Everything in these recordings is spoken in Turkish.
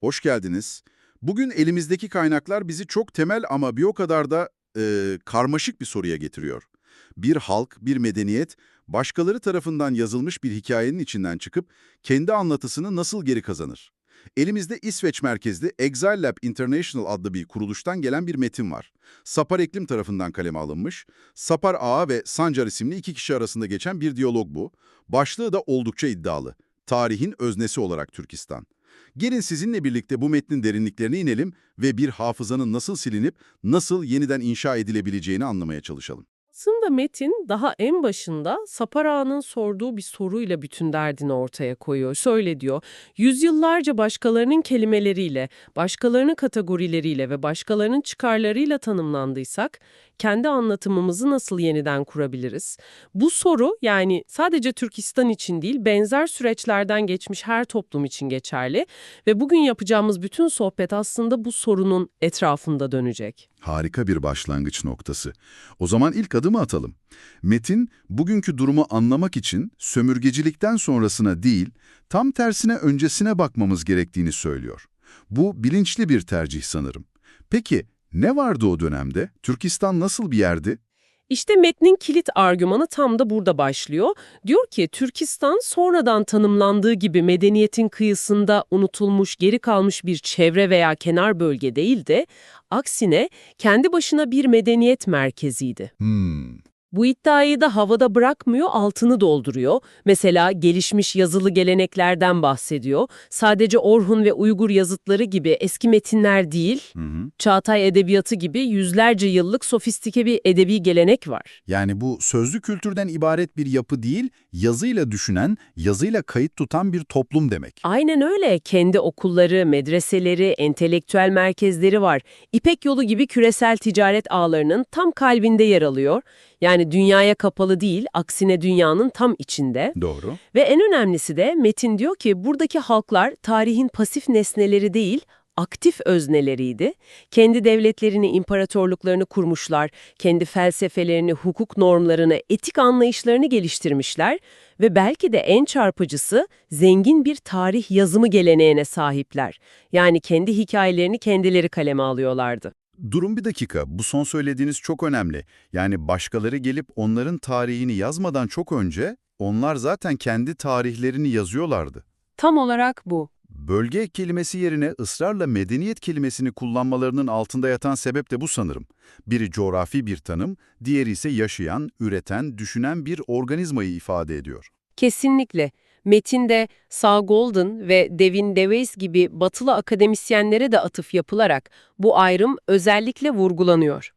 Hoş geldiniz. Bugün elimizdeki kaynaklar bizi çok temel ama bir o kadar da e, karmaşık bir soruya getiriyor. Bir halk, bir medeniyet, başkaları tarafından yazılmış bir hikayenin içinden çıkıp kendi anlatısını nasıl geri kazanır? Elimizde İsveç merkezli Exile Lab International adlı bir kuruluştan gelen bir metin var. Sapar Eklim tarafından kaleme alınmış. Sapar Ağa ve Sancar isimli iki kişi arasında geçen bir diyalog bu. Başlığı da oldukça iddialı. Tarihin öznesi olarak Türkistan. Gelin sizinle birlikte bu metnin derinliklerine inelim ve bir hafızanın nasıl silinip nasıl yeniden inşa edilebileceğini anlamaya çalışalım. Aslında Metin daha en başında Sapar Ağa'nın sorduğu bir soruyla bütün derdini ortaya koyuyor. Şöyle diyor, yüzyıllarca başkalarının kelimeleriyle, başkalarının kategorileriyle ve başkalarının çıkarlarıyla tanımlandıysak, kendi anlatımımızı nasıl yeniden kurabiliriz? Bu soru yani sadece Türkistan için değil, benzer süreçlerden geçmiş her toplum için geçerli ve bugün yapacağımız bütün sohbet aslında bu sorunun etrafında dönecek. Harika bir başlangıç noktası. O zaman ilk adımı atalım. Metin, bugünkü durumu anlamak için sömürgecilikten sonrasına değil, tam tersine öncesine bakmamız gerektiğini söylüyor. Bu bilinçli bir tercih sanırım. Peki, ne vardı o dönemde? Türkistan nasıl bir yerdi? İşte metnin kilit argümanı tam da burada başlıyor. Diyor ki Türkistan sonradan tanımlandığı gibi medeniyetin kıyısında unutulmuş, geri kalmış bir çevre veya kenar bölge değil de aksine kendi başına bir medeniyet merkeziydi. Hmm, Bu iddiayı da havada bırakmıyor, altını dolduruyor. Mesela gelişmiş yazılı geleneklerden bahsediyor. Sadece Orhun ve Uygur yazıtları gibi eski metinler değil, hı hı. Çağatay edebiyatı gibi yüzlerce yıllık sofistike bir edebi gelenek var. Yani bu sözlü kültürden ibaret bir yapı değil, yazıyla düşünen, yazıyla kayıt tutan bir toplum demek. Aynen öyle. Kendi okulları, medreseleri, entelektüel merkezleri var. İpek yolu gibi küresel ticaret ağlarının tam kalbinde yer alıyor. Yani dünyaya kapalı değil, aksine dünyanın tam içinde. Doğru. Ve en önemlisi de Metin diyor ki buradaki halklar tarihin pasif nesneleri değil, aktif özneleriydi. Kendi devletlerini, imparatorluklarını kurmuşlar, kendi felsefelerini, hukuk normlarını, etik anlayışlarını geliştirmişler ve belki de en çarpıcısı zengin bir tarih yazımı geleneğine sahipler. Yani kendi hikayelerini kendileri kaleme alıyorlardı. Durum bir dakika, bu son söylediğiniz çok önemli. Yani başkaları gelip onların tarihini yazmadan çok önce, onlar zaten kendi tarihlerini yazıyorlardı. Tam olarak bu. Bölge kelimesi yerine ısrarla medeniyet kelimesini kullanmalarının altında yatan sebep de bu sanırım. Biri coğrafi bir tanım, diğeri ise yaşayan, üreten, düşünen bir organizmayı ifade ediyor. Kesinlikle. Metinde Saul Golden ve Devin Dewey gibi batılı akademisyenlere de atıf yapılarak bu ayrım özellikle vurgulanıyor.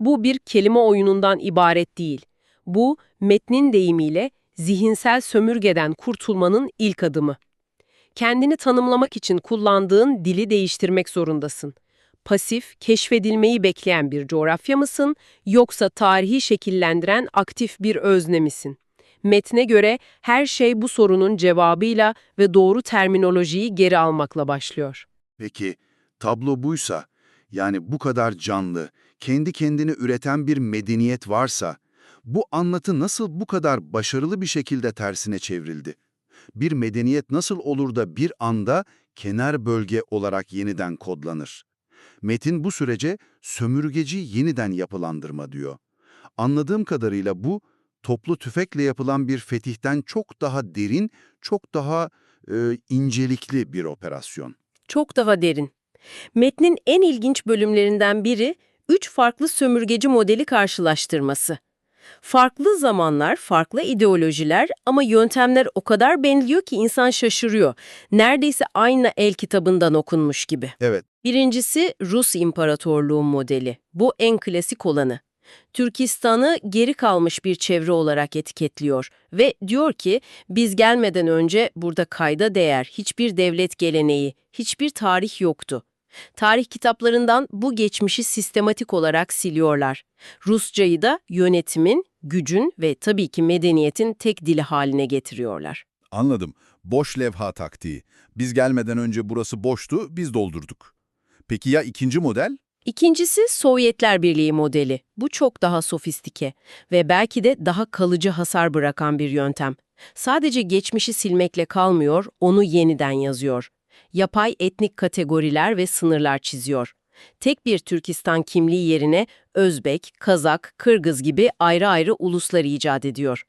Bu bir kelime oyunundan ibaret değil. Bu, metnin deyimiyle zihinsel sömürgeden kurtulmanın ilk adımı. Kendini tanımlamak için kullandığın dili değiştirmek zorundasın. Pasif, keşfedilmeyi bekleyen bir coğrafya mısın, yoksa tarihi şekillendiren aktif bir özne misin? Metne göre her şey bu sorunun cevabıyla ve doğru terminolojiyi geri almakla başlıyor. Peki, tablo buysa, yani bu kadar canlı, kendi kendini üreten bir medeniyet varsa, bu anlatı nasıl bu kadar başarılı bir şekilde tersine çevrildi? Bir medeniyet nasıl olur da bir anda kenar bölge olarak yeniden kodlanır? Metin bu sürece sömürgeci yeniden yapılandırma diyor. Anladığım kadarıyla bu, toplu tüfekle yapılan bir fetihten çok daha derin, çok daha e, incelikli bir operasyon. Çok daha derin. Metnin en ilginç bölümlerinden biri, üç farklı sömürgeci modeli karşılaştırması. Farklı zamanlar, farklı ideolojiler ama yöntemler o kadar benziyor ki insan şaşırıyor. Neredeyse aynı el kitabından okunmuş gibi. Evet, Birincisi Rus İmparatorluğu modeli. Bu en klasik olanı. Türkistan'ı geri kalmış bir çevre olarak etiketliyor ve diyor ki biz gelmeden önce burada kayda değer hiçbir devlet geleneği, hiçbir tarih yoktu. Tarih kitaplarından bu geçmişi sistematik olarak siliyorlar. Rusçayı da yönetimin, gücün ve tabii ki medeniyetin tek dili haline getiriyorlar. anladım. Boş levha taktiği. Biz gelmeden önce burası boştu, biz doldurduk. Peki ya ikinci model? İkincisi Sovyetler Birliği modeli. Bu çok daha sofistike ve belki de daha kalıcı hasar bırakan bir yöntem. Sadece geçmişi silmekle kalmıyor, onu yeniden yazıyor. yapay etnik kategoriler ve sınırlar çiziyor. Tek bir Türkistan kimliği yerine Özbek, Kazak, Kırgız gibi ayrı ayrı uluslar icat ediyor.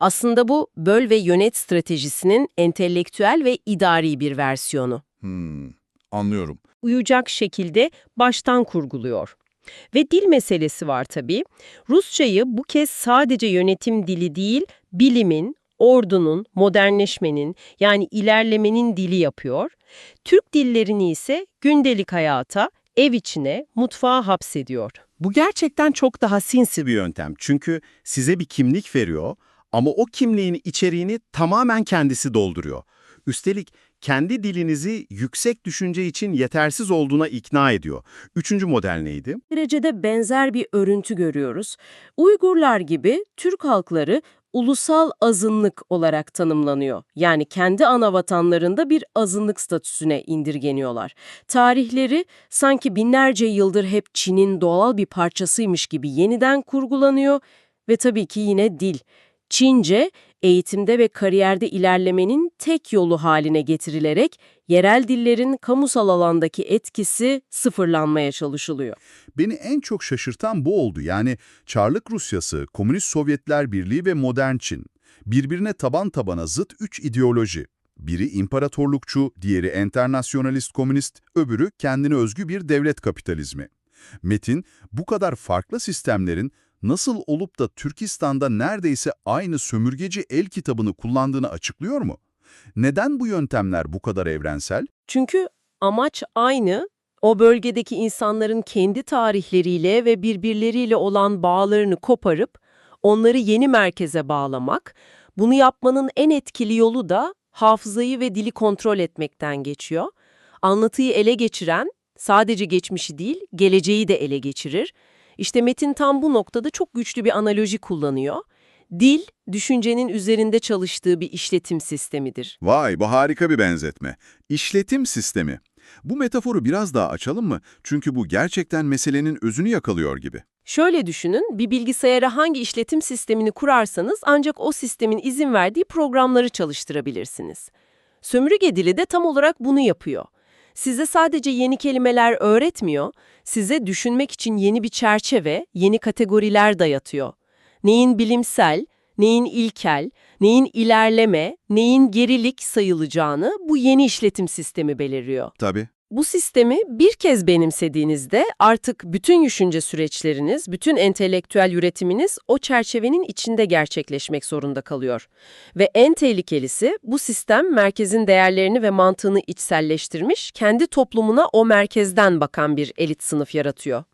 Aslında bu böl ve yönet stratejisinin entelektüel ve idari bir versiyonu. Hmm, anlıyorum. Uyacak şekilde baştan kurguluyor. Ve dil meselesi var tabii. Rusçayı bu kez sadece yönetim dili değil, bilimin, ordunun, modernleşmenin yani ilerlemenin dili yapıyor. Türk dillerini ise gündelik hayata, ev içine, mutfağa hapsediyor. Bu gerçekten çok daha sinsi bir yöntem. Çünkü size bir kimlik veriyor ama o kimliğin içeriğini tamamen kendisi dolduruyor. Üstelik kendi dilinizi yüksek düşünce için yetersiz olduğuna ikna ediyor. Üçüncü model neydi? derecede benzer bir örüntü görüyoruz. Uygurlar gibi Türk halkları ulusal azınlık olarak tanımlanıyor. Yani kendi ana vatanlarında bir azınlık statüsüne indirgeniyorlar. Tarihleri sanki binlerce yıldır hep Çin'in doğal bir parçasıymış gibi yeniden kurgulanıyor ve tabii ki yine dil. Çince, eğitimde ve kariyerde ilerlemenin tek yolu haline getirilerek yerel dillerin kamusal alandaki etkisi sıfırlanmaya çalışılıyor. Beni en çok şaşırtan bu oldu. Yani Çarlık Rusyası, Komünist Sovyetler Birliği ve Modern Çin. Birbirine taban tabana zıt üç ideoloji. Biri imparatorlukçu, diğeri enternasyonalist komünist, öbürü kendine özgü bir devlet kapitalizmi. Metin, bu kadar farklı sistemlerin nasıl olup da Türkistan'da neredeyse aynı sömürgeci el kitabını kullandığını açıklıyor mu? Neden bu yöntemler bu kadar evrensel? Çünkü amaç aynı, o bölgedeki insanların kendi tarihleriyle ve birbirleriyle olan bağlarını koparıp onları yeni merkeze bağlamak. Bunu yapmanın en etkili yolu da hafızayı ve dili kontrol etmekten geçiyor. Anlatıyı ele geçiren sadece geçmişi değil, geleceği de ele geçirir. İşte Metin tam bu noktada çok güçlü bir analoji kullanıyor. Dil, düşüncenin üzerinde çalıştığı bir işletim sistemidir. Vay, bu harika bir benzetme. İşletim sistemi. Bu metaforu biraz daha açalım mı? Çünkü bu gerçekten meselenin özünü yakalıyor gibi. Şöyle düşünün, bir bilgisayara hangi işletim sistemini kurarsanız ancak o sistemin izin verdiği programları çalıştırabilirsiniz. Sömürge dili de tam olarak bunu yapıyor. Size sadece yeni kelimeler öğretmiyor, size düşünmek için yeni bir çerçeve, yeni kategoriler dayatıyor. Neyin bilimsel, neyin ilkel, neyin ilerleme, neyin gerilik sayılacağını bu yeni işletim sistemi belirliyor. Tabii. Bu sistemi bir kez benimsediğinizde artık bütün düşünce süreçleriniz, bütün entelektüel üretiminiz o çerçevenin içinde gerçekleşmek zorunda kalıyor. Ve en tehlikelisi bu sistem merkezin değerlerini ve mantığını içselleştirmiş, kendi toplumuna o merkezden bakan bir elit sınıf yaratıyor.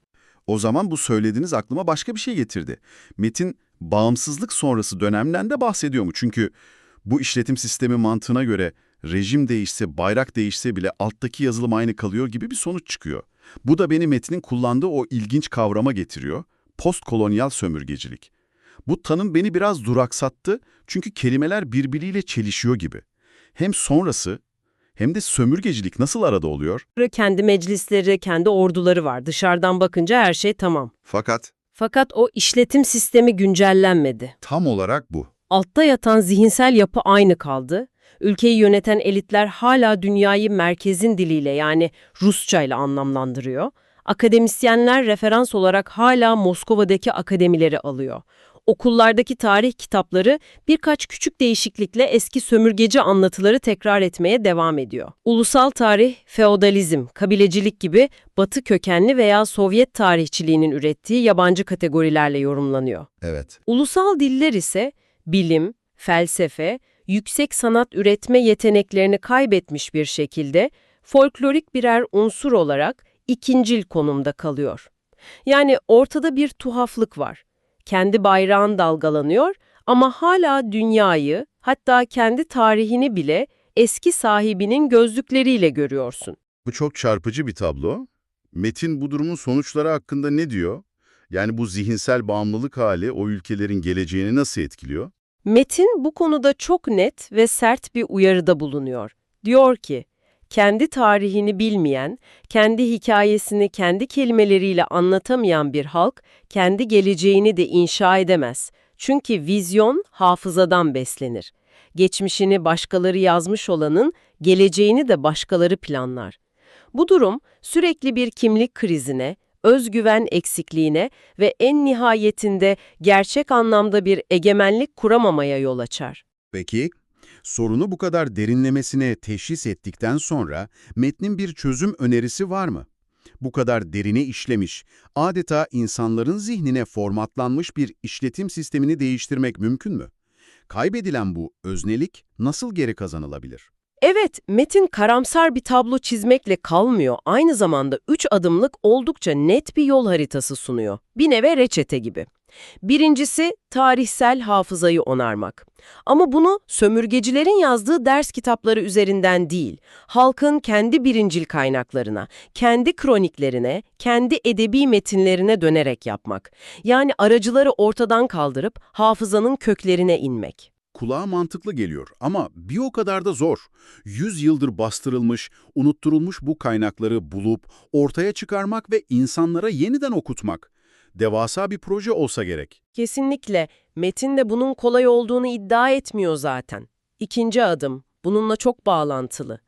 O zaman bu söylediğiniz aklıma başka bir şey getirdi. Metin bağımsızlık sonrası dönemden de bahsediyor mu? Çünkü bu işletim sistemi mantığına göre rejim değişse, bayrak değişse bile alttaki yazılım aynı kalıyor gibi bir sonuç çıkıyor. Bu da beni Metin'in kullandığı o ilginç kavrama getiriyor. Postkolonyal sömürgecilik. Bu tanım beni biraz duraksattı çünkü kelimeler birbiriyle çelişiyor gibi. Hem sonrası hem de sömürgecilik nasıl arada oluyor? Kendi meclisleri, kendi orduları var. Dışarıdan bakınca her şey tamam. Fakat Fakat o işletim sistemi güncellenmedi. tam olarak bu. Altta yatan zihinsel yapı aynı kaldı. Ülkeyi yöneten elitler hala dünyayı merkezin diliyle yani Rusça ile anlamlandırıyor. Akademisyenler referans olarak hala Moskova'daki akademileri alıyor. Okullardaki tarih kitapları birkaç küçük değişiklikle eski sömürgeci anlatıları tekrar etmeye devam ediyor. Ulusal tarih, feodalizm, kabilecilik gibi Batı kökenli veya Sovyet tarihçiliğinin ürettiği yabancı kategorilerle yorumlanıyor. Evet. Ulusal diller ise bilim, felsefe, yüksek sanat üretme yeteneklerini kaybetmiş bir şekilde folklorik birer unsur olarak ikincil konumda kalıyor. Yani ortada bir tuhaflık var. Kendi bayrağın dalgalanıyor ama hala dünyayı, hatta kendi tarihini bile eski sahibinin gözlükleriyle görüyorsun. Bu çok çarpıcı bir tablo. Metin bu durumun sonuçları hakkında ne diyor? Yani bu zihinsel bağımlılık hali o ülkelerin geleceğini nasıl etkiliyor? Metin bu konuda çok net ve sert bir uyarıda bulunuyor. Diyor ki, kendi tarihini bilmeyen, kendi hikayesini kendi kelimeleriyle anlatamayan bir halk, kendi geleceğini de inşa edemez. Çünkü vizyon hafızadan beslenir. geçmişini başkaları yazmış olanın geleceğini de başkaları planlar. Bu durum sürekli bir kimlik krizine, özgüven eksikliğine ve en nihayetinde gerçek anlamda bir egemenlik kuramamaya yol açar. Peki, sorunu bu kadar derinlemesine teşhis ettikten sonra metnin bir çözüm önerisi var mı? Bu kadar derine işlemiş, adeta insanların zihnine formatlanmış bir işletim sistemini değiştirmek mümkün mü? Kaybedilen bu öznelik nasıl geri kazanılabilir? Evet, metin karamsar bir tablo çizmekle kalmıyor. Aynı zamanda üç adımlık oldukça net bir yol haritası sunuyor. Bir neve reçete gibi. Birincisi, tarihsel hafızayı onarmak. Ama bunu sömürgecilerin yazdığı ders kitapları üzerinden değil, halkın kendi birincil kaynaklarına, kendi kroniklerine, kendi edebi metinlerine dönerek yapmak. Yani aracıları ortadan kaldırıp hafızanın köklerine inmek. Kulağa mantıklı geliyor ama bir o kadar da zor. Yüz yıldır bastırılmış, unutturulmuş bu kaynakları bulup ortaya çıkarmak ve insanlara yeniden okutmak. Devasa bir proje olsa gerek. Kesinlikle. Metin de bunun kolay olduğunu iddia etmiyor zaten. İkinci adım, bununla çok bağlantılı.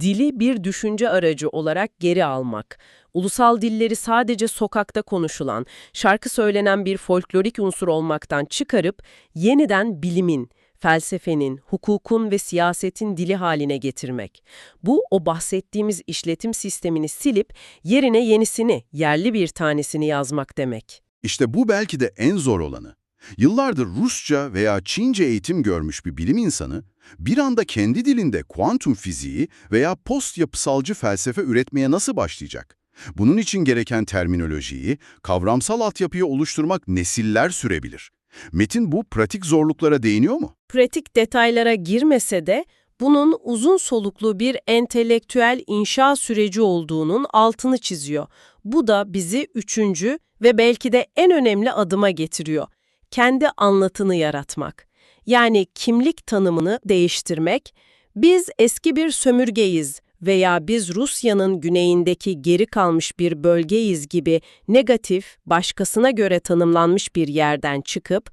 Dili bir düşünce aracı olarak geri almak. Ulusal dilleri sadece sokakta konuşulan, şarkı söylenen bir folklorik unsur olmaktan çıkarıp yeniden bilimin, felsefenin, hukukun ve siyasetin dili haline getirmek. Bu, o bahsettiğimiz işletim sistemini silip yerine yenisini, yerli bir tanesini yazmak demek. İşte bu belki de en zor olanı. Yıllardır Rusça veya Çince eğitim görmüş bir bilim insanı, bir anda kendi dilinde kuantum fiziği veya post yapısalcı felsefe üretmeye nasıl başlayacak? Bunun için gereken terminolojiyi, kavramsal altyapıyı oluşturmak nesiller sürebilir. Metin bu pratik zorluklara değiniyor mu? pratik detaylara girmese de bunun uzun soluklu bir entelektüel inşa süreci olduğunun altını çiziyor. Bu da bizi üçüncü ve belki de en önemli adıma getiriyor. Kendi anlatını yaratmak. Yani kimlik tanımını değiştirmek. Biz eski bir sömürgeyiz veya biz Rusya'nın güneyindeki geri kalmış bir bölgeyiz gibi negatif, başkasına göre tanımlanmış bir yerden çıkıp,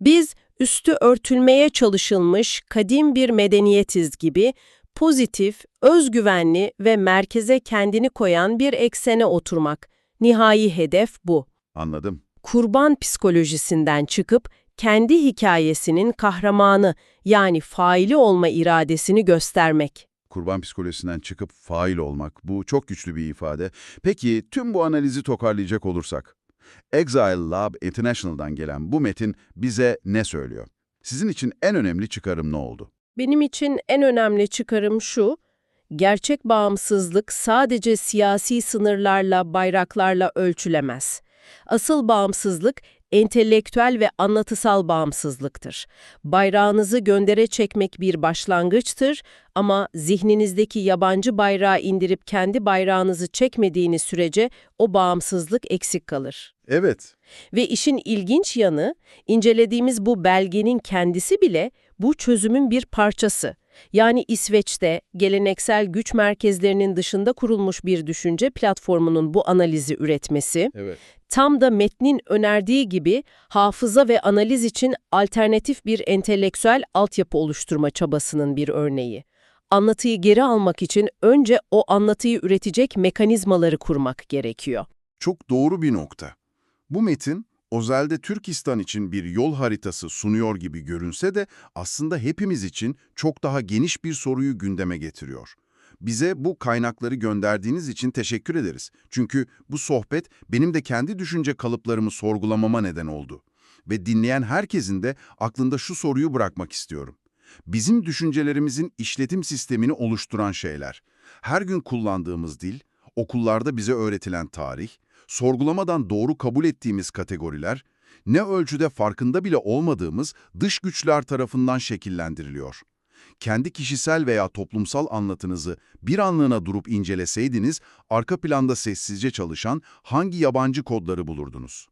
biz üstü örtülmeye çalışılmış kadim bir medeniyetiz gibi pozitif, özgüvenli ve merkeze kendini koyan bir eksene oturmak. Nihai hedef bu. Anladım. Kurban psikolojisinden çıkıp kendi hikayesinin kahramanı yani faili olma iradesini göstermek. Kurban psikolojisinden çıkıp fail olmak. Bu çok güçlü bir ifade. Peki tüm bu analizi toparlayacak olursak, Exile Lab International'dan gelen bu metin bize ne söylüyor? Sizin için en önemli çıkarım ne oldu? Benim için en önemli çıkarım şu, gerçek bağımsızlık sadece siyasi sınırlarla, bayraklarla ölçülemez. Asıl bağımsızlık entelektüel ve anlatısal bağımsızlıktır. Bayrağınızı göndere çekmek bir başlangıçtır ama zihninizdeki yabancı bayrağı indirip kendi bayrağınızı çekmediğiniz sürece o bağımsızlık eksik kalır. Evet. Ve işin ilginç yanı, incelediğimiz bu belgenin kendisi bile bu çözümün bir parçası. Yani İsveç'te geleneksel güç merkezlerinin dışında kurulmuş bir düşünce platformunun bu analizi üretmesi, Evet. Tam da metnin önerdiği gibi hafıza ve analiz için alternatif bir entelektüel altyapı oluşturma çabasının bir örneği. Anlatıyı geri almak için önce o anlatıyı üretecek mekanizmaları kurmak gerekiyor. Çok doğru bir nokta. Bu metin, özelde Türkistan için bir yol haritası sunuyor gibi görünse de aslında hepimiz için çok daha geniş bir soruyu gündeme getiriyor. Bize bu kaynakları gönderdiğiniz için teşekkür ederiz. Çünkü bu sohbet benim de kendi düşünce kalıplarımı sorgulamama neden oldu. Ve dinleyen herkesin de aklında şu soruyu bırakmak istiyorum. Bizim düşüncelerimizin işletim sistemini oluşturan şeyler, her gün kullandığımız dil, okullarda bize öğretilen tarih, sorgulamadan doğru kabul ettiğimiz kategoriler, ne ölçüde farkında bile olmadığımız dış güçler tarafından şekillendiriliyor. Kendi kişisel veya toplumsal anlatınızı bir anlığına durup inceleseydiniz, arka planda sessizce çalışan hangi yabancı kodları bulurdunuz?